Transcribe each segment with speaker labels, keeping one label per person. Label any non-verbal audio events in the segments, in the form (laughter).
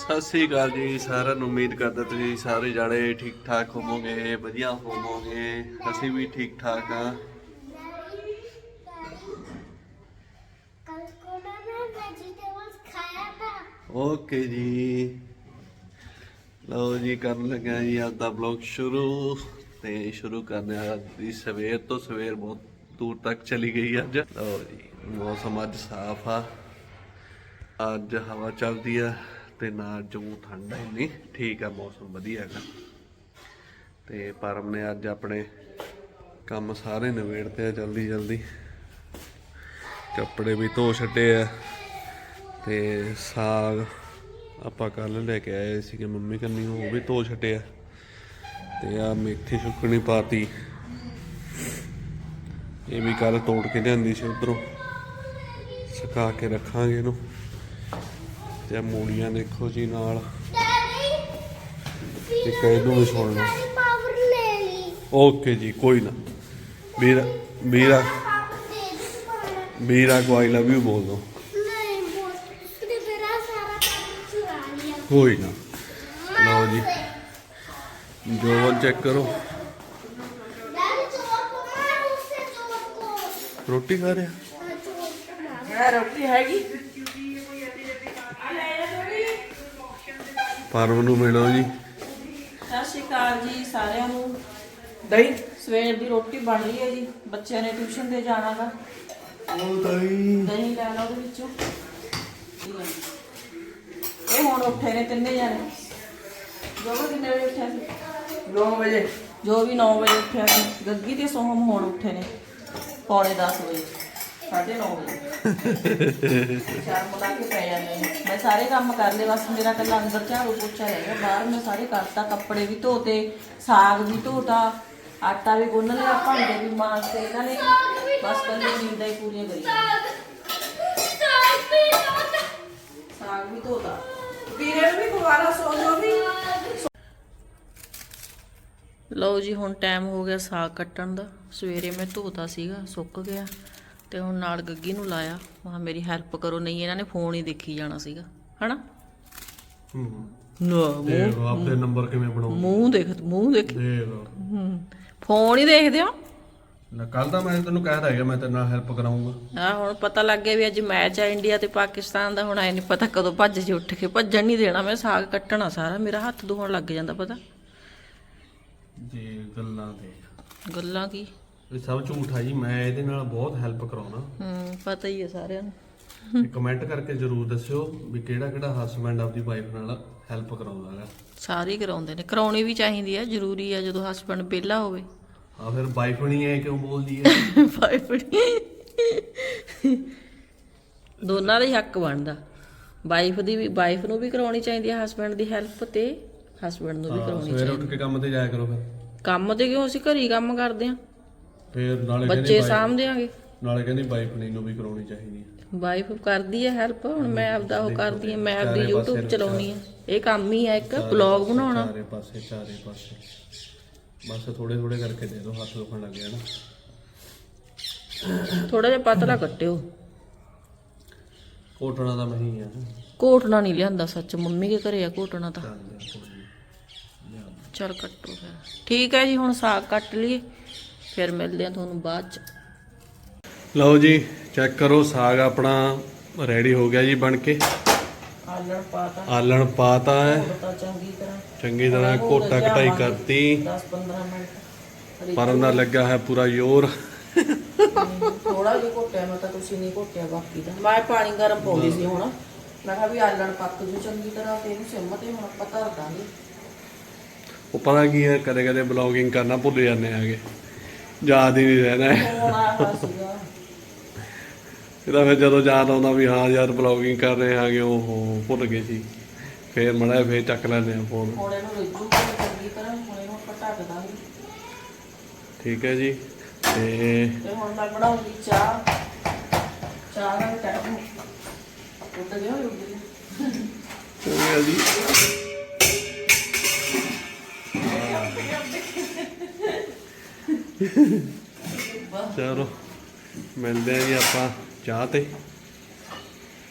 Speaker 1: ਸਤਿ ਸ੍ਰੀ ਅਕਾਲ ਜੀ, ਸਾਰਿਆਂ ਨੂੰ ਉਮੀਦ ਕਰਦਾ ਤੁਸੀਂ ਸਾਰੇ ਜਾਣੇ ਠੀਕ ਠਾਕ ਹੋਵੋਗੇ, ਵਧੀਆ ਹੋਵੋਗੇ, ਅਸੀਂ ਵੀ ਠੀਕ ਠਾਕ ਆ ਓਕੇ ਜੀ। ਲਓ ਜੀ, ਕਰਨ ਲੱਗਾ ਜੀ ਅੱਜ ਦਾ ਬਲੌਗ ਸ਼ੁਰੂ ਤੇ ਸ਼ੁਰੂ ਕਰਨੇ ਆ ਦੀ ਸਵੇਰ ਤੋਂ, ਸਵੇਰ ਬਹੁਤ ਦੂਰ ਤੱਕ ਚਲੀ ਗਈ ਅੱਜ। ਲਓ ਜੀ, ਮੌਸਮ ਅੱਜ ਸਾਫ਼ ਆ। ਅੱਜ ਹਵਾ ਚੱਲਦੀ ਆ। ਤੇ ਨਾ ਜੂ ਠੰਡ ਹੀ ਨਹੀਂ ਠੀਕ ਆ, ਮੌਸਮ ਵਧੀਆ ਹੈਗਾ। ਤੇ ਪਰਮ ਨੇ ਅੱਜ ਆਪਣੇ ਕੰਮ ਸਾਰੇ ਨਿਬੇੜਤੇ ਆ ਜਲਦੀ ਜਲਦੀ। ਕੱਪੜੇ ਵੀ ਧੋ ਛੱਡੇ ਆ। ਤੇ ਸਾਗ ਆਪਾਂ ਕੱਲ ਲੈ ਕੇ ਆਏ ਸੀਗੇ ਮੰਮੀ ਕੰਨੀ ਉਹ ਵੀ ਧੋ ਛੱਡਿਆ ਤੇ ਆ ਮੇਥੀ ਸੁੱਕਣੀ ਪਾਤੀ। ਇਹ ਵੀ ਕੱਲ ਤੋੜ ਕੇ ਲਿਆਂਦੀ ਸੀ ਉਧਰੋਂ। ਸੁਕਾ ਕੇ ਰੱਖਾਂਗੇ ਇਹਨੂੰ। ਤੇ ਆ ਮੂਲੀਆਂ ਦੇਖੋ ਜੀ ਨਾਲ। ਤੇ ਕਈ ਨੂੰ ਵੀ ਸੁਣ ਲਓ।
Speaker 2: ਪਾਵਰ ਲੈ ਲਈ।
Speaker 1: ਓਕੇ ਜੀ ਕੋਈ ਨਾ।
Speaker 2: ਮੇਰਾ ਮੇਰਾ
Speaker 1: ਮੇਰਾ ਕੋ ਆਈ ਲਵ ਯੂ ਬੋਲ। ਦੋ
Speaker 2: ਨਹੀਂ ਬੋਲ ਤੇ ਮੇਰਾ ਸਾਰਾ ਚੁਰਾ ਲਿਆ।
Speaker 1: ਕੋਈ ਨਾ। ਲਓ ਜੀ। ਜੋਵਨ ਚੈੱਕ ਕਰੋ। ਰੋਟੀ ਖਾ ਰਿਹਾ?
Speaker 3: ਰੋਟੀ ਹੈਗੀ।
Speaker 1: ਪਰਮ ਨੂੰ ਮਿਲੋ ਜੀ।
Speaker 3: ਸਤਿ ਸ਼੍ਰੀ ਅਕਾਲ ਜੀ ਸਾਰਿਆਂ ਨੂੰ। ਦਹੀਂ ਸਵੇਰ ਦੀ ਰੋਟੀ ਬਣ ਰਹੀ ਹੈ ਜੀ। ਬੱਚਿਆਂ ਨੇ ਟਿਊਸ਼ਨ ਤੇ ਜਾਣਾ ਗਾ
Speaker 1: ਉਹ ਤਾਈ
Speaker 3: ਦਹੀਂ ਲੈ ਲਓ ਉਹਦੇ ਵਿੱਚੋਂ। ਇਹ ਹੁਣ ਉੱਠੇ ਨੇ ਤਿੰਨੇ ਜਾਣੇ। ਜੋ ਵੀ ਕਿੰਨੇ ਵਜੇ ਉੱਠਿਆ ਸੀ। 9 ਵਜੇ। ਜੋ ਵੀ 9 ਵਜੇ ਉੱਠਿਆ ਸੀ। ਗੱਗੀ ਤੇ ਸੋਹਮ ਹੁਣ ਉੱਠੇ ਨੇ। ਪੌਣੇ 10 ਵਜੇ। 9:30 ਵਜੇ। ਸ਼ਰਮ ਲਾ ਕੇ ਪੈ ਜਾਂਦੇ ਨੇ। ਮੈਂ ਸਾਰੇ ਕੰਮ ਕਰ ਲਏ, ਬਸ ਮੇਰਾ ਕੱਲਾ ਅੰਦਰ ਝਾੜੂ ਪੋਚਾ ਰਹਿ ਗਿਆ ਬਾਹਰ ਮੈਂ ਸਾਰੇ ਕਰਤਾ, ਕੱਪੜੇ ਵੀ ਧੋਤੇ, ਸਾਗ ਵੀ ਧੋਤਾ, ਆਟਾ ਵੀ ਗੁੰਨ ਲਿਆ, ਭਾਂਡੇ ਵੀ ਮਾਂਜਤੇ, ਇਹਨਾਂ ਨੇ ਬਸ ਕੱਲੀ ਨੀਂਦਾਂ ਹੀ ਪੂਰੀਆਂ ਕਰੀ ਸਾਗ ਵੀ ਧੋਤਾ। ਵੀਰੇ ਨੂੰ ਵੀ ਦੁਬਾਰਾ ਸੌ ਜੋ ਵੀ। ਲਓ ਜੀ, ਹੁਣ ਟਾਈਮ ਹੋ ਗਿਆ ਸਾਗ ਕੱਟਣ ਦਾ। ਸਵੇਰੇ ਮੈਂ ਧੋਤਾ ਸੀਗਾ, ਸੁੱਕ ਗਿਆ। ਤੇ ਹੁਣ ਨਾਲ ਗੱਗੀ ਨੂੰ ਲਾਇਆ। ਮਾ ਮੇਰੀ ਹੈਲਪ ਕਰੋ ਨਹੀਂ ਇਹਨਾਂ ਨੇ ਫੋਨ ਹੀ ਦੇਖੀ ਜਾਣਾ ਸੀਗਾ। ਹਨਾ? ਨਾ
Speaker 1: ਤੇ ਆਪਦੇ ਨੰਬਰ ਕਿਵੇਂ ਬਣਾਉਂ
Speaker 3: ਮੂੰਹ ਦੇਖ ਮੂੰਹ ਦੇਖ।
Speaker 1: ਦੇਖ
Speaker 3: ਹੂੰ। ਫੋਨ ਹੀ ਦੇਖਦੇ ਹੋ?
Speaker 1: ਨਾ ਕੱਲ ਤਾਂ ਮੈਂ ਤੈਨੂੰ ਕਹਿ ਰਿਹਾ ਮੈਂ ਤੇਰੇ ਨਾਲ ਹੈਲਪ ਕਰਾਉਂਗਾ।
Speaker 3: ਆ ਹੁਣ ਪਤਾ ਲੱਗ ਗਿਆ ਵੀ ਅੱਜ ਮੈਚ ਆ ਇੰਡੀਆ ਤੇ ਪਾਕਿਸਤਾਨ ਦਾ ਹੁਣ ਐ ਨਹੀਂ ਪਤਾ ਕਦੋਂ ਭੱਜ ਜੇ ਉੱਠ ਕੇ ਭੱਜਣ ਨਹੀਂ ਦੇਣਾ। ਮੈਂ ਸਾਗ ਕੱਟਣਾ ਸਾਰਾ ਮੇਰਾ ਹੱਥ ਦੁਖਣ ਲੱਗ ਜਾਂਦਾ ਪਤਾ।
Speaker 1: ਜੀ ਗੱਲਾਂ ਦੇਖ।
Speaker 3: ਗੱਲਾਂ ਕੀ?
Speaker 1: ਇਹ ਸਭ ਝੂਠ ਆ ਜੀ ਮੈਂ ਇਹਦੇ ਨਾਲ ਬਹੁਤ ਹੈਲਪ ਕਰਾਉਣਾ।
Speaker 3: ਹੂੰ ਪਤਾ ਹੀ ਹੈ ਸਾਰਿਆਂ ਨੂੰ।
Speaker 1: ਤੇ ਕਮੈਂਟ ਕਰਕੇ ਜਰੂਰ ਦੱਸਿਓ ਵੀ ਕਿਹੜਾ ਕਿਹੜਾ ਹਸਬੰਡ ਆਪਦੀ ਵਾਈਫ ਨਾਲ ਹੈਲਪ ਕਰਾਉਂਦਾ ਹੈਗਾ
Speaker 3: ਸਾਰੇ ਹੀ ਕਰਾਉਂਦੇ ਨੇ ਕਰਾਉਣੀ ਵੀ ਚਾਹੀਦੀ ਹੈ ਜ਼ਰੂਰੀ ਹੈ ਜਦੋਂ ਹਸਬੰਡ ਵਿਹਲਾ ਹੋਵੇ।
Speaker 1: ਆ ਫਿਰ ਵਾਈਫ ਨਹੀਂ ਐ ਕਿਉਂ ਬੋਲਦੀ ਹੈ
Speaker 3: ਵਾਈਫ ਦੋਨਾਂ ਦਾ ਹੀ ਹੱਕ ਬਣਦਾ। ਵਾਈਫ ਦੀ ਵੀ ਵਾਈਫ ਨੂੰ ਵੀ ਕਰਾਉਣੀ ਚਾਹੀਦੀ ਹੈ ਹਸਬੰਡ ਦੀ ਹੈਲਪ ਤੇ ਹਸਬੰਡ ਨੂੰ ਵੀ
Speaker 1: ਹਾਂ,
Speaker 3: ਕਰਾਉਣੀ
Speaker 1: ਸਵੇਰੇ
Speaker 3: ਚਾਹੀਦੀ।
Speaker 1: ਉੱਠ ਕੇ ਕੰਮ ਤੇ ਜਾਇਆ ਕਰੋ ਫਿਰ।
Speaker 3: ਕੰਮ ਤੇ ਕਿਉਂ ਅਸੀਂ ਘਰੀ ਕੰਮ ਕਰਦੇ ਆਂ?
Speaker 1: ਫਿਰ ਨਾਲੇ
Speaker 3: ਬੱਚੇ
Speaker 1: ਕਹਿੰਦੇ
Speaker 3: ਸਾਂਭ ਦਿਆਂਗੇ
Speaker 1: ਨਾਲੇ ਕਹਿੰਦੀ ਵਾਈਫ ਨਹੀਂ ਨੂੰ ਵੀ ਕਰਾਉਣੀ ਚਾਹੀਦੀ ਹੈ
Speaker 3: ਵਾਈਫ ਕਰਦੀ ਹੈ ਹੈਲਪ ਹੁਣ ਮੈਂ ਆਪਦਾ ਉਹ ਕਰਦੀ ਹਾਂ ਮੈਂ ਆਪਦੀ YouTube ਚਲਾਉਣੀ ਹੈ ਇਹ ਕੰਮ ਹੀ ਹੈ ਇੱਕ ਬਲੌਗ ਬਣਾਉਣਾ।
Speaker 1: ਚਾਰੇ ਪਾਸੇ ਚਾਰੇ ਪਾਸੇ। ਬਸ ਥੋੜੇ ਥੋੜੇ ਕਰਕੇ ਦੇ ਦਿਓ ਹੱਥ ਦੁਖਣ ਲੱਗ ਗਿਆ ਨਾ।
Speaker 3: ਥੋੜਾ ਜਿਹਾ ਪਤਲਾ ਕੱਟਿਓ।
Speaker 1: ਕੋਟਣਾ ਦਾ ਮਹੀਂ ਆ।
Speaker 3: ਕੋਟਣਾ ਨਹੀਂ ਲਿਆਂਦਾ ਸੱਚ ਮੰਮੀ ਦੇ ਘਰੇ ਆ ਕੋਟਣਾ ਤਾਂ।
Speaker 1: ਚਲ
Speaker 3: ਕੱਟੋ ਫਿਰ। ਠੀਕ ਹੈ ਜੀ ਹੁਣ ਸਾਗ ਕੱਟ ਲਈਏ। ਫਿਰ ਮਿਲਦੇ ਆ ਤੁਹਾਨੂੰ ਬਾਅਦ ਚ।
Speaker 1: ਲਓ ਜੀ ਚੈੱਕ ਕਰੋ ਸਾਗ ਆਪਣਾ ਰੈਡੀ ਹੋ ਗਿਆ ਜੀ ਬਣ ਕੇ।
Speaker 3: ਆਲਣ ਪਾਤਾ।
Speaker 1: ਆਲਣ ਪਾਤਾ ਹੈ।
Speaker 3: ਪਤਾ ਚੰਗੀ ਤਰ੍ਹਾਂ।
Speaker 1: ਚੰਗੀ ਤਰ੍ਹਾਂ ਘੋਟਾ ਕਟਾਈ ਕਰਤੀ।
Speaker 3: 10-15 ਮਿੰਟ।
Speaker 1: ਪਰਮ ਦਾ ਲੱਗਾ ਹੈ ਪੂਰਾ ਜ਼ੋਰ।
Speaker 3: ਥੋੜਾ ਜਿਹਾ ਘੋਟਿਆ ਮੈਂ ਤਾਂ ਤੁਸੀਂ ਨਹੀਂ ਘੋਟਿਆ ਬਾਕੀ ਦਾ। ਮੈਂ ਪਾਣੀ ਗਰਮ ਪਾਉਂਦੀ ਸੀ ਹੁਣ। ਮੈਂ ਕਿਹਾ ਵੀ ਆਲਣ ਪੱਕ ਜੂ ਚੰਗੀ ਤਰ੍ਹਾਂ ਤੇ ਇਹਨੂੰ ਸਿਮ ਤੇ ਹੁਣ ਆਪਾਂ ਧਰ ਦਾਂਗੇ।
Speaker 1: ਉਹ ਪਤਾ ਕੀ ਹੈ ਕਦੇ ਕਦੇ ਬਲੌਗਿੰਗ ਕਰਨਾ ਭੁੱਲ ਜਾਂਦੇ ਆਗੇ ਯਾਦ ਹੀ ਨਹੀਂ ਰਹਿਣਾ। ਇਹਦਾ ਫਿਰ ਜਦੋਂ ਯਾਦ ਆਉਂਦਾ ਵੀ ਹਾਂ ਯਾਰ ਬਲੌਗਿੰਗ ਕਰ ਰਹੇ ਆਗੇ ਉਹ ਭੁੱਲ ਗਏ ਸੀ। ਫੇਰ ਮੜਾ ਫੇਰ ਚੱਕ ਲੈਂਦੇ ਆ ਫੋਨ ਠੀਕ ਹੈ ਜੀ। ਤੇ
Speaker 3: ਹੁਣ ਮੈਂ ਬਣਾਉਂਗੀ ਚਾਹ। ਚਾਹ ਦਾ ਟਾਈਮ ਗਿਆ।
Speaker 1: ਚੰਗਾ ਜੀ। ਚਲੋ, ਮਿਲਦੇ ਆ ਜੀ ਆਪਾਂ ਚਾਹ ਤੇ।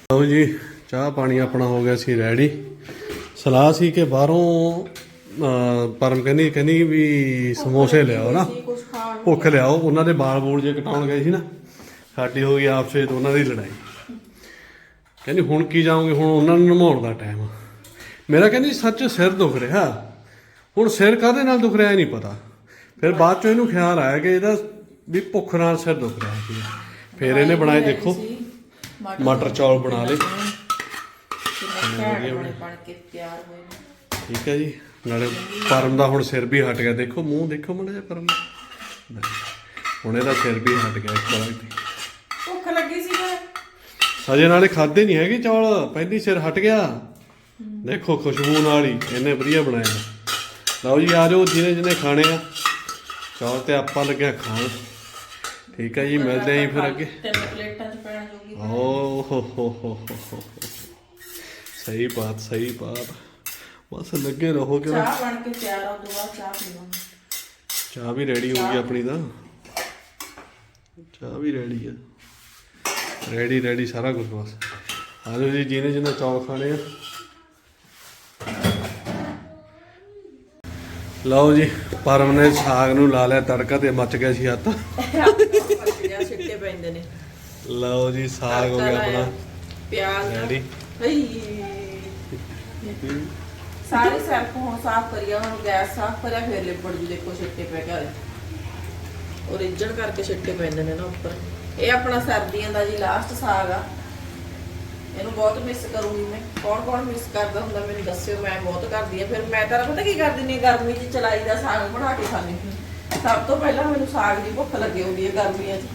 Speaker 1: ਲਓ ਜੀ, ਚਾਹ ਪਾਣੀ ਆਪਣਾ ਹੋ ਗਿਆ ਸੀ ਰੈਡੀ ਸਲਾਹ ਸੀ ਕਿ ਬਾਹਰੋਂ ਪਰਮ ਕਹਿੰਦੀ ਕਹਿੰਦੀ ਵੀ ਸਮੋਸੇ ਲਿਆਓ ਨਾ। ਭੁੱਖ ਲਿਆਓ, ਉਹਨਾਂ ਦੇ ਬਾਲ ਬੂਲ ਜੇ ਕਟਾਉਣ ਗਏ ਸੀ ਨਾ। ਸਾਡੀ ਹੋ ਗਈ ਆਪਸੇ ਵਿੱਚ ਉਹਨਾਂ ਦੀ ਲੜਾਈ। ਕਹਿੰਦੀ, ਹੁਣ ਕੀ ਜਾਓਗੇ? ਹੁਣ ਉਹਨਾਂ ਨੂੰ ਨਮਾਉਣ ਦਾ ਟਾਈਮ ਮੇਰਾ ਕਹਿੰਦੀ, ਸੱਚ ਸਿਰ ਦੁਖ ਰਿਹਾ। ਹੁਣ ਸਿਰ ਕਾਹਦੇ ਨਾਲ ਦੁਖ ਰਿਹਾ ਇਹ ਨਹੀਂ ਪਤਾ। ਫਿਰ ਬਾਅਦ ਚੋਂ ਇਹਨੂੰ ਖਿਆਲ ਆਇਆ ਕਿ ਇਹਦਾ ਵੀ ਭੁੱਖ ਨਾਲ ਸਿਰ ਦੁਖ ਰਿਹਾ ਸੀ ਫਿਰ ਇਹਨੇ ਬਣਾਏ ਦੇਖੋ ਮਟਰ ਚੌਲ ਬਣਾ ਲਏ। ਠੀਕ ਹੈ ਜੀ। ਨਾਲੇ ਪਰਮ ਦਾ ਹੁਣ ਸਿਰ ਵੀ ਹਟ ਗਿਆ। ਦੇਖੋ ਮੂੰਹ ਦੇਖੋ ਮੜਾ ਪਰਮ। ਹੁਣ ਇਹਦਾ ਸਿਰ ਵੀ ਹਟ ਗਿਆ ਇੱਕ ਵਾਰ
Speaker 3: ਭੁੱਖ ਲੱਗੀ ਸੀ
Speaker 1: ਹਜੇ ਨਾਲੇ ਖਾਦੇ ਨਹੀਂ ਹੈਗੇ ਚੌਲ। ਪਹਿਲੀ ਸਿਰ ਹਟ ਗਿਆ। ਦੇਖੋ ਖੁਸ਼ਬੂ ਨਾਲ ਹੀ ਇਹਨੇ ਵਧੀਆ ਬਣਾਇਆ ਲਓ ਜੀ ਆ ਜਾਓ ਜਿਹਨੇ ਜਿਹਨੇ ਖਾਣੇ ਆ। ਚੌਲ ਤੇ ਆਪਾਂ ਲੱਗਿਆ ਖਾਣ। ਠੀਕ ਹੈ ਜੀ ਮਿਲਦੇ ਆਂ ਜੀ ਫਿਰ ਅੱਗੇ।
Speaker 3: ਤਿੰਨ ਪਲੇਟਾਂ ਚ ਪੈਣ ਜੋਗੀ
Speaker 1: ਓ ਹੋ ਹੋ ਹੋ ਹੋ ਹੋ। ਸਹੀ ਬਾਤ ਸਹੀ ਬਾਤ। ਬਸ ਲੱਗੇ ਰਹੋ ਕਿ
Speaker 3: ਚਾਹ ਬਣ ਕੇ ਤਿਆਰ ਆ ਉਦੋਂ ਬਾਅਦ ਚਾਹ ਪੀਵਾਂਗੇ।
Speaker 1: ਚਾਹ ਵੀ ਰੈਡੀ ਹੋ ਗਈ ਆਪਣੀ ਤਾਂ। ਚਾਹ ਵੀ ਰੈਡੀ ਆ। ਰੈਡੀ ਰੈਡੀ ਸਾਰਾ ਕੁਝ ਬਸ। ਆ ਜੀ ਜਿਹਨੇ ਜਿਹਨੇ ਚੌਲ ਖਾਣੇ ਆ। ਲਓ ਜੀ ਪਰਮ ਨੇ ਸਾਗ ਨੂੰ ਲਾ ਲਿਆ ਤੜਕਾ ਤੇ ਮੱਚ ਗਿਆ ਸੀ ਹੱਥ।
Speaker 3: ਜਿਹੜਾ ਛਿੱਟੇ ਪੈਂਦੇ ਨੇ
Speaker 1: ਲਓ ਜੀ ਸਾਗ ਹੋ ਗਿਆ ਆਪਣਾ।
Speaker 3: ਪਿਆਜ਼
Speaker 1: ਰੈਡੀ
Speaker 3: ਸਾਰੇ ਹੁਣ ਸਾਫ਼ ਕਰੀਆ ਹੁਣ ਗੈਸ ਸਾਫ਼ ਕਰਿਆ ਫਿਰ ਲਿਪੜ ਜੀ ਦੇਖੋ ਛਿੱਟੇ ਪੈ ਗਏ ਉਹ ਰਿੱਝਣ ਕਰਕੇ ਛਿੱਟੇ ਪੈਂਦੇ ਨੇ ਨਾ ਉੱਪਰ। ਇਹ ਆਪਣਾ ਸਰਦੀਆਂ ਦਾ ਜੀ ਲਾਸਟ ਸਾਗ ਆ। ਇਹਨੂੰ ਬਹੁਤ ਮਿਸ ਕਰੂੰਗੀ ਮੈਂ। ਕੌਣ ਕੌਣ ਮਿਸ ਕਰਦਾ ਹੁੰਦਾ ਮੈਨੂੰ ਦੱਸਿਓ, ਮੈਂ ਬਹੁਤ ਕਰਦੀ ਆ। ਫਿਰ ਮੈਂ ਤਾਂ ਪਤਾ ਕੀ ਕਰਦੀ ਨੇ ਗਰਮੀ 'ਚ ਚਲਾਈ ਦਾ ਸਾਗ ਬਣਾ ਕੇ ਖਾਂਦੀ ਸਭ ਤੋਂ ਪਹਿਲਾਂ ਮੈਨੂੰ ਸਾਗ ਦੀ ਭੁੱਖ ਲੱਗੀ ਹੁੰਦੀ ਹੈ ਗਰਮੀਆਂ 'ਚ।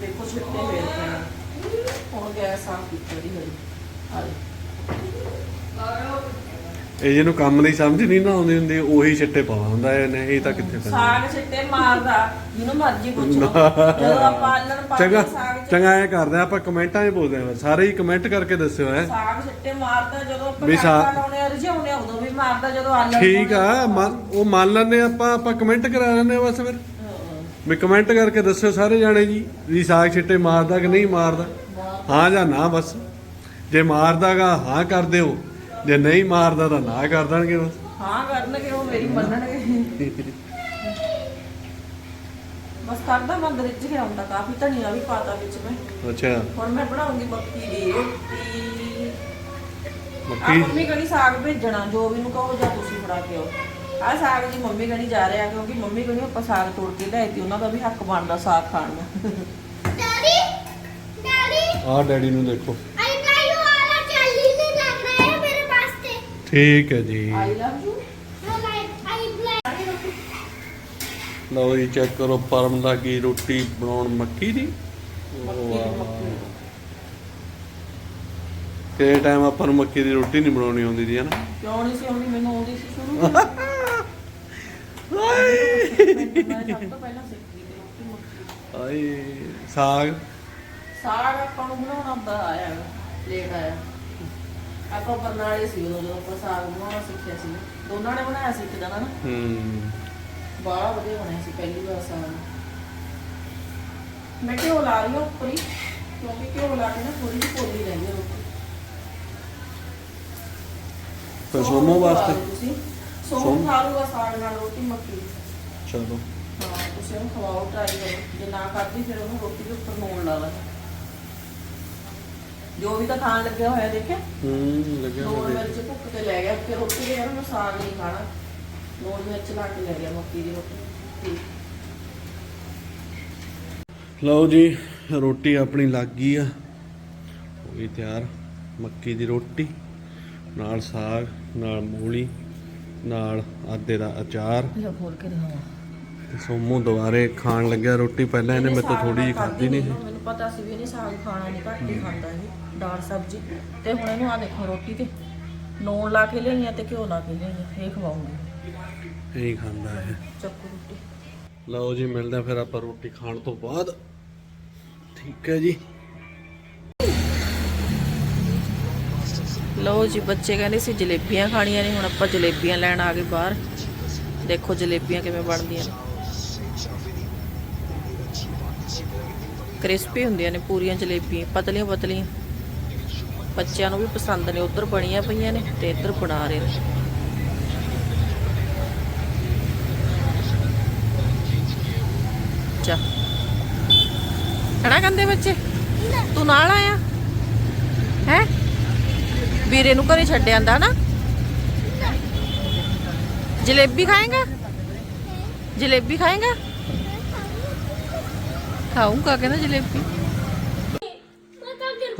Speaker 3: ਦੇਖੋ ਛਿੱਟੇ ਫੇਰ ਪੈਣੇ ਹੁਣ ਗੈਸ ਸਾਫ਼ ਕੀਤੀ ਹੋਈ। ਆ
Speaker 1: ਇਹ ਜਿਹਨੂੰ ਕੰਮ ਨਹੀਂ ਸਮਝ ਨਹੀਂ ਨਾ ਆਉਂਦੀ ਹੁੰਦੀ ਉਹੀ ਛਿੱਟੇ ਪਾਉਂਦਾ ਹੁੰਦਾ ਇਹ ਨਹੀਂ ਤਾਂ ਕਿੱਥੇ ਪੈਂਦਾ।
Speaker 3: ਸਾਗ ਛਿੱਟੇ ਮਾਰਦਾ ਜਿਹਨੂੰ ਮਰਜ਼ੀ ਪੁੱਛ ਲਓ। ਜਦੋਂ ਆਪਾਂ ਆਲਣ ਪਾ
Speaker 1: ਚੰਗਾ
Speaker 3: ਸਾਗ
Speaker 1: ਚੰਗਾ ਐ ਕਰਦੇ ਆ ਆਪਾਂ ਕਮੈਂਟਾਂ 'ਚ ਬੋਲਦੇ ਆ ਸਾਰੇ ਹੀ ਕਮੈਂਟ ਕਰਕੇ ਦੱਸਿਓ ਐ
Speaker 3: ਸਾਗ ਛਿੱਟੇ ਮਾਰਦਾ ਜਦੋਂ ਆਪਾਂ
Speaker 1: ਵੀ ਸਾ-
Speaker 3: ਤੜਕਾ ਲਾਉਣੇ ਆ ਰਝਾਉਣੇ ਆ ਉਦੋਂ ਵੀ ਮਾਰਦਾ ਜਦੋਂ ਆਲਣ
Speaker 1: ਠੀਕ ਆ ਮੰਨ- ਉਹ ਮੰਨ ਲੈਂਦੇ ਆਪਾਂ ਆਪਾਂ ਕਮੈਂਟ ਕਰਾ ਲੈਂਦੇ ਆ ਬਸ ਫਿਰ। ਵੀ ਕਮੈਂਟ ਕਰਕੇ ਦੱਸਿਓ ਸਾਰੇ ਜਾਣੇ ਜੀ ਵੀ ਸਾਗ ਛਿੱਟੇ ਮਾਰਦਾ ਕਿ ਨਹੀਂ ਮਾਰਦਾ। ਹਾਂ ਜਾਂ ਨਾ ਬਸ। ਜੇ ਮਾਰਦਾਗਾ ਹਾਂ ਕਰ ਦਿਓ। ਜੇ ਨਹੀਂ ਮਾਰਦਾ ਤਾਂ ਨਾ ਕਰ ਦੇਣਗੇ
Speaker 3: ਹਾਂ ਕਰਨਗੇ ਉਹ ਮੇਰੀ ਮੰਨਣਗੇ। ਬਸ ਕਰਦਾ ਮੈਂ ਗਰਿੱਜ ਘਿਰਾਉਂਦਾ ਕਾਫੀ ਧਨੀਆ ਵੀ ਪਾਤਾ ਵਿੱਚ ਮੈਂ।
Speaker 1: ਅੱਛਾ।
Speaker 3: ਹੁਣ ਮੈਂ ਬਣਾਉਂਗੀ ਮੱਕੀ ਦੀ ਰੋਟੀ।
Speaker 1: ਮੱਕੀ?
Speaker 3: ਮੰਮੀ ਕਹਿੰਦੀ ਸਾਗ ਭੇਜਣਾ ਜੋ ਵੀ ਨੂੰ ਕਹੋ ਜਾਂ ਤੁਸੀਂ ਫੜਾ ਕੇ ਆਓ। ਆ ਸਾਗ ਦੀ ਮੰਮੀ ਕਹਿੰਦੀ ਜਾ ਰਿਹਾ ਕਿਉਂਕਿ ਮੰਮੀ ਕਹਿੰਦੀ ਆਪਾਂ ਸਾਗ ਤੋੜ ਕੇ ਲੈ ਤੇ ਉਹਨਾਂ ਦਾ ਵੀ ਹੱਕ ਬਣਦਾ ਸਾਗ ਖਾਣ ਦਾ।
Speaker 2: Daddy daddy.
Speaker 1: ਆ ਡੈਡੀ ਨੂੰ ਦੇਖੋ। ਠੀਕ ਹੈ ਜੀ।
Speaker 3: ਆਈ ਲਵ ਯੂ
Speaker 1: ਲਓ ਜੀ ਚੈੱਕ ਕਰੋ ਪਰਮ ਲੱਗੀ ਰੋਟੀ ਬਣਾਉਣ ਮੱਕੀ ਦੀ। ਕਿਹੜੇ ਟਾਈਮ ਆਪਾਂ ਨੂੰ ਮੱਕੀ ਦੀ ਰੋਟੀ ਨਹੀਂ ਬਣਾਉਣੀ ਆਉਂਦੀ ਦੀ ਹਨਾ
Speaker 3: ਕਿਉਂ (laughs)
Speaker 1: ਸਾਗ?
Speaker 3: ਸਾਗ ਆਪਾਂ ਨੂੰ ਬਣਾਉਣਾ ਆਇਆ ਲੇਟ ਆਇਆ। ਆਪਾਂ ਬਰਨਾਲੇ ਸੀ ਉਦੋਂ ਜਦੋਂ ਆਪਾਂ ਸਾਗ ਬਣਾਉਣਾ ਸਿੱਖਿਆ ਸੀ। ਦੋਨਾਂ ਨੇ ਬਣਾਇਆ ਸੀ ਇੱਕ ਨਾ?
Speaker 1: ਹੂੰ।
Speaker 3: ਬੜਾ ਵਧੀਆ ਬਣਿਆ ਸੀ ਪਹਿਲੀ ਵਾਰ ਸਾਗ। ਮੈਂ ਘਿਓ ਲਾ ਰਹੀ ਹਾਂ ਉੱਪਰ ਹੀ ਕਿਉਂਕਿ ਘਿਓ ਲਾ ਕੇ ਨਾ ਥੋੜੀ ਜਿਹੀ ਪੋਲੀ ਰਹਿੰਦੀ ਹੈ
Speaker 1: ਫਿਰ ਸੋਮੋ ਵਾਸਤੇ? ਸੋਮ
Speaker 3: ਖਾ ਲੂਗਾ ਸਾਗ ਨਾਲ ਰੋਟੀ ਮੱਕੀ
Speaker 1: ਚਲੋ।
Speaker 3: ਹਾਂ ਤੁਸੀਂ ਉਹਨੂੰ ਖਵਾਓ ਟਰਾਈ ਕਰੋ। ਜੇ ਨਾ ਖਾਧੀ ਫਿਰ ਉਹਨੂੰ ਰੋਟੀ ਦੇ ਉੱਪਰ ਨੂਣ ਲਾ ਲਾ ਜੋ ਵੀ ਤਾਂ ਖਾਣ ਲੱਗਿਆ ਹੋਇਆ ਦੇਖਿਆ?
Speaker 1: ਹੂੰ ਲੱਗਿਆ
Speaker 3: ਨੂਣ
Speaker 1: ਹੋਇਆ
Speaker 3: ਮਿਰਚ ਭੁੱਕ ਕੇ ਲੈ ਗਿਆ ਫਿਰ ਰੋਟੀ ਦੇ ਮੈਂ ਸਾਗ ਨਹੀਂ ਖਾਣਾ। ਨੂਣ ਮਿਰਚ ਲਾ ਕੇ ਲੈ ਗਿਆ ਮੱਕੀ ਦੀ ਰੋਟੀ।
Speaker 1: ਲਓ ਜੀ ਰੋਟੀ ਆਪਣੀ ਲੱਗ ਗਈ ਆ। ਹੋ ਗਈ ਤਿਆਰ ਮੱਕੀ ਦੀ ਰੋਟੀ ਨਾਲ ਸਾਗ ਨਾਲ ਮੂਲੀ ਨਾਲ ਆਦੇ ਦਾ ਅਚਾਰ।
Speaker 3: ਇਹ ਖੋਲ ਕੇ ਦਿਖਾਵਾਂ
Speaker 1: ਸੋਮੂ ਦੁਬਾਰੇ ਖਾਣ ਲੱਗਿਆ ਰੋਟੀ ਪਹਿਲਾਂ ਇਹਨੇ ਮੇਰੇ ਤੋਂ ਥੋੜੀ ਜਿਹੀ ਖਾਧੀ ਨਹੀਂ ਸੀ।
Speaker 3: ਮੈਨੂੰ ਪਤਾ ਸੀ ਵੀ ਇਹਨੇ ਸਾਗ ਖਾਣਾ ਨਹੀਂ ਘੱਟ ਹੀ ਖਾਂਦਾ ਇਹ ਦਾਲ ਸਬਜ਼ੀ। ਤੇ ਹੁਣ ਇਹਨੂੰ ਆ ਦੇਖੋ ਰੋਟੀ ਤੇ। ਨੂਣ ਲਾ ਕੇ ਲਿਆਈਆਂ ਤੇ ਘਿਓ ਲਾ ਕੇ ਲਿਆਈਆਂ ਇਹ ਖਵਾਉਂਗੀ।
Speaker 1: ਇਹੀ ਖਾਂਦਾ ਹੈ
Speaker 3: ਚੱਕੂ ਰੋਟੀ।
Speaker 1: ਲਓ ਜੀ ਮਿਲਦੇ ਫਿਰ ਆਪਾਂ ਰੋਟੀ ਖਾਣ ਤੋਂ ਬਾਅਦ। ਠੀਕ ਹੈ ਜੀ।
Speaker 3: ਲਓ ਜੀ ਬੱਚੇ ਕਹਿੰਦੇ ਸੀ ਜਲੇਬੀਆਂ ਖਾਣੀਆਂ ਨੇ ਹੁਣ ਆਪਾਂ ਜਲੇਬੀਆਂ ਲੈਣ ਆ ਗਏ ਬਾਹਰ। ਦੇਖੋ ਜਲੇਬੀਆਂ ਕਿਵੇਂ ਬਣਦੀਆਂ ਨੇ। ਕ੍ਰਿਸਪੀ ਹੁੰਦੀਆਂ ਨੇ ਪੂਰੀਆਂ ਜਲੇਬੀਆਂ, ਪਤਲੀਆਂ ਪਤਲੀਆਂ। ਬੱਚਿਆਂ ਨੂੰ ਵੀ ਪਸੰਦ ਨੇ, ਉਧਰ ਬਣੀਆਂ ਪਈਆਂ ਨੇ ਤੇ ਇੱਧਰ ਬਣਾ ਰਹੇ ਨੇ। ਚਾ ਹਣਾ ਕਹਿੰਦੇ ਬੱਚੇ ਤੂੰ ਨਾਲ ਆਇਆ? ਹੈ? ਵੀਰੇ ਨੂੰ ਘਰੇ ਛੱਡ ਆਂਦਾ ਨਾ? ਜਲੇਬੀ ਖਾਏਗਾ? ਜਲੇਬੀ ਖਾਏਗਾ? ਖਾਊਂਗਾ ਕਹਿੰਦਾ ਜਲੇਬੀ।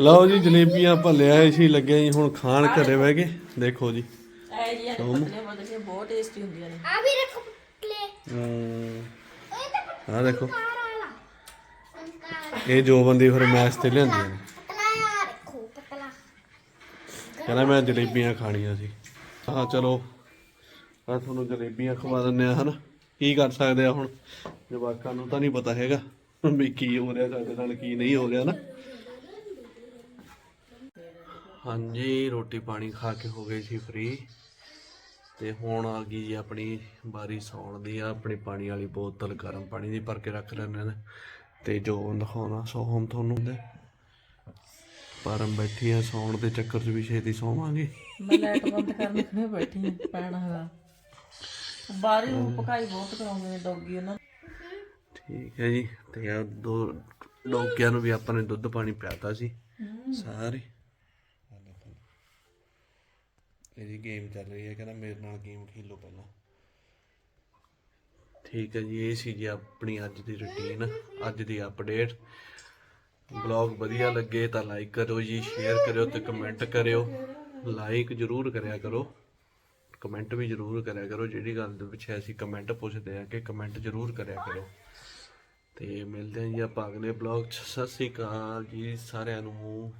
Speaker 1: ਲਓ ਜੀ ਜਲੇਬੀਆਂ ਆਪਾਂ ਲਿਆਏ ਸੀ ਲੱਗੇ ਜੀ ਹੁਣ ਖਾਣ ਘਰੇ ਬਹਿ ਕੇ। ਦੇਖੋ ਜੀ।
Speaker 3: ਐ ਜੀ ਪਤਲੇ ਪਤਲੇ ਬਹੁਤ ਟੇਸਟੀ ਹੁੰਦੀਆਂ ਨੇ।
Speaker 2: ਆ ਵੀ ਰੱਖੋ ਪਤਲੇ।
Speaker 1: ਹਮ,
Speaker 2: ਇਹ ਤਾਂ
Speaker 1: ਆਹ ਦੇਖੋ। ਇਹ ਜੋ ਬੰਦੀ ਫਿਰ ਮੈਚ ਤੇ ਲਿਆਂਦੀਆਂ ਨੇ।
Speaker 2: ਪਤਲਾ ਆ ਰੱਖੋ ਪਤਲਾ।
Speaker 1: ਕਹਿੰਦਾ ਮੈਂ ਜਲੇਬੀਆਂ ਖਾਣੀਆਂ ਸੀ। ਹਾਂ ਚਲੋ ਆ ਤੁਹਾਨੂੰ ਜਲੇਬੀਆਂ ਖਵਾ ਦਿੰਨੇ ਆ ਹਨਾ। ਕੀ ਕਰ ਸਕਦੇ ਆ ਹੁਣ? ਜਵਾਕਾਂ ਨੂੰ ਤਾਂ ਨਹੀਂ ਪਤਾ ਹੈਗਾ। ਵੀ ਕੀ ਹੋ ਰਿਹਾ ਸਾਡੇ ਨਾਲ ਕੀ ਨਹੀਂ ਹੋ ਰਿਹਾ ਨਾ। ਹਾਂਜੀ ਰੋਟੀ ਪਾਣੀ ਖਾ ਕੇ ਹੋ ਗਏ ਸੀ ਫ੍ਰੀ ਤੇ ਹੁਣ ਆ ਗਈ ਜੀ ਆਪਣੀ ਬਾਰੀ ਸੌਣ ਦੀ ਆ ਆਪਣੀ ਪਾਣੀ ਵਾਲੀ ਬੋਤਲ ਗਰਮ ਪਾਣੀ ਦੀ ਭਰ ਕੇ ਰੱਖ ਲੈਣੇ ਨੇ। ਤੇ ਜੋ ਦਿਖਾਉਣਾ ਸੋ ਹਮ ਤੁਹਾਨੂੰ ਹੁੰਦੇ ਪਰਮ ਬੈਠੀ ਆ ਸੌਣ ਦੇ ਚੱਕਰ 'ਚ ਵੀ ਛੇਤੀ ਸੌਵਾਂਗੇ।
Speaker 3: ਮੈਂ ਲਾਈਟ ਬੰਦ ਕਰਨ ਬੈਠੀ ਪੈਣਾ ਹੈਗਾ ਬਾਰੀ ਨੂੰ ਪਕਾਈ ਬਹੁਤ ਕਰਾਉਂਦੇ ਨੇ ਡੌਗੀ ਉਹਨਾਂ।
Speaker 1: ਠੀਕ ਹੈ ਜੀ ਤੇ ਆ ਦੋ ਡੋਕਿਆਂ ਨੂੰ ਵੀ ਆਪਾਂ ਨੇ ਦੁੱਧ ਪਾਣੀ ਪਿਆਤਾ ਸੀ ਸਾਰੇ। ਇਹਦੀ ਗੇਮ ਚੱਲ ਰਹੀ ਹੈ ਕਹਿੰਦਾ ਮੇਰੇ ਨਾਲ ਗੇਮ ਖੇਲੋ ਪਹਿਲਾਂ। ਠੀਕ ਹੈ ਜੀ ਇਹ ਸੀ ਜੀ ਆਪਣੀ ਅੱਜ ਦੀ ਰੁਟੀਨ ਅੱਜ ਦੀ ਅਪਡੇਟ ਬਲੌਗ ਵਧੀਆ ਲੱਗੇ ਤਾਂ ਲਾਈਕ ਕਰੋ ਜੀ ਸ਼ੇਅਰ ਕਰਿਓ ਤੇ ਕਮੈਂਟ ਕਰਿਓ। ਲਾਈਕ ਜਰੂਰ ਕਰਿਆ ਕਰੋ। ਕਮੈਂਟ ਵੀ ਜਰੂਰ ਕਰਿਆ ਕਰੋ ਜਿਹੜੀ ਗੱਲ ਦੇ ਪਿੱਛੇ ਅਸੀਂ ਕਮੈਂਟ ਪੁੱਛਦੇ ਆ ਕਿ ਕਮੈਂਟ ਜਰੂਰ ਕਰਿਆ ਕਰੋ। ਤੇ ਮਿਲਦੇ ਹਾਂ ਜੀ ਆਪਾਂ ਅਗਲੇ ਬਲੌਗ 'ਚ। ਸਤਿ ਸ੍ਰੀ ਅਕਾਲ ਜੀ ਸਾਰਿਆਂ ਨੂੰ।